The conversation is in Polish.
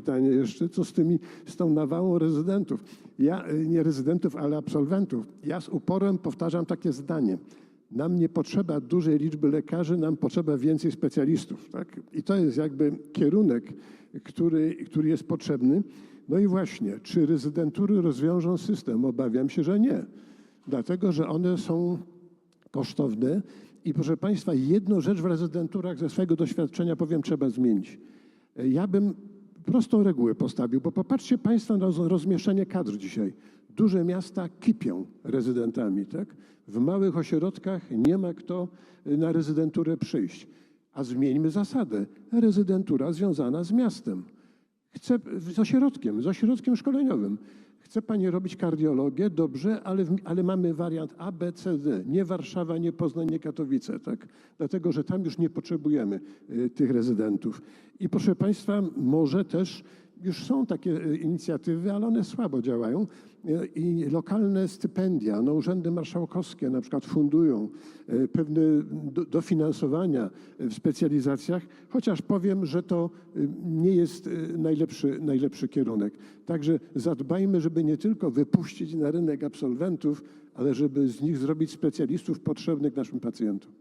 pytanie jeszcze, co z tymi, z tą nawałą rezydentów? Ja, y, nie rezydentów, ale absolwentów. Ja z uporem powtarzam takie zdanie. Nam nie potrzeba dużej liczby lekarzy, nam potrzeba więcej specjalistów. Tak? I to jest jakby kierunek, który, który jest potrzebny. No i właśnie, czy rezydentury rozwiążą system? Obawiam się, że nie. Dlatego, że one są kosztowne. I proszę Państwa, jedną rzecz w rezydenturach ze swojego doświadczenia powiem, trzeba zmienić. Ja bym prostą regułę postawił, bo popatrzcie Państwo na roz- rozmieszczenie kadr dzisiaj. Duże miasta kipią rezydentami, tak? W małych ośrodkach nie ma kto y, na rezydenturę przyjść. A zmieńmy zasadę. Rezydentura związana z miastem. Chcę z ośrodkiem, z ośrodkiem szkoleniowym. Chce pani robić kardiologię? Dobrze, ale, ale mamy wariant A, B, C, D. Nie Warszawa, nie Poznań, nie Katowice, tak? Dlatego, że tam już nie potrzebujemy y, tych rezydentów. I proszę państwa, może też już są takie y, inicjatywy, ale one słabo działają. Y, I lokalne stypendia, no urzędy marszałkowskie na przykład fundują y, pewne do- dofinansowania w specjalizacjach, chociaż powiem, że to nie jest najlepszy, najlepszy kierunek. Także zadbajmy, żeby nie tylko wypuścić na rynek absolwentów, ale żeby z nich zrobić specjalistów potrzebnych naszym pacjentom.